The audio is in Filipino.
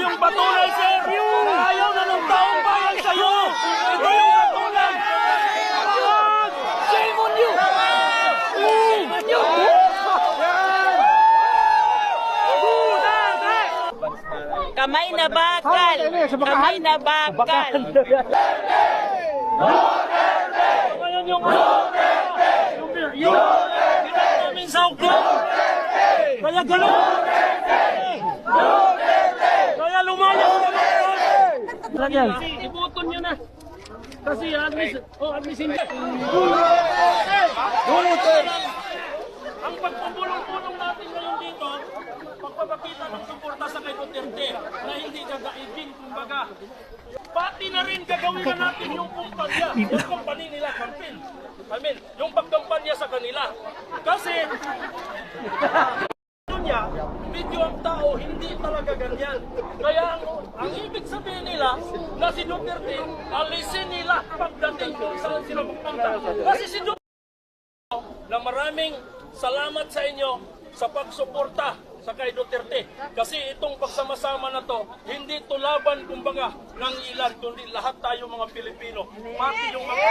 yung patuloy, sir! Na ayaw na ng taong bayan sa'yo! Ito yung patuloy! Shame on you! Shame on you! Kamay na bakal! Kamay na bakal! Duterte! Ngayon yung... Duterte! Duterte! Duterte! Duterte! Duterte! Duterte! Lagyan. Ibuton nyo na. Kasi admis, oh, admisin niya. Ang pagpupulong-pulong natin ngayon dito, pagpapakita ng suporta sa kay Duterte na hindi gagaibin, kumbaga. Pati na rin gagawin na natin yung kumpanya, yung kumpanya nila, campaign. I mean, yung pagkampanya sa kanila. Kasi, niya, medyo ang tao hindi talaga ganyan. Kaya ang, ang na si Duterte, alisin nila pagdating kung saan sila magpunta. Kasi si Duterte, na maraming salamat sa inyo sa pagsuporta sa kay Duterte. Kasi itong pagsama-sama na to, hindi to laban kumbaga ng ilan, kundi lahat tayo mga Pilipino. Pati yung mga...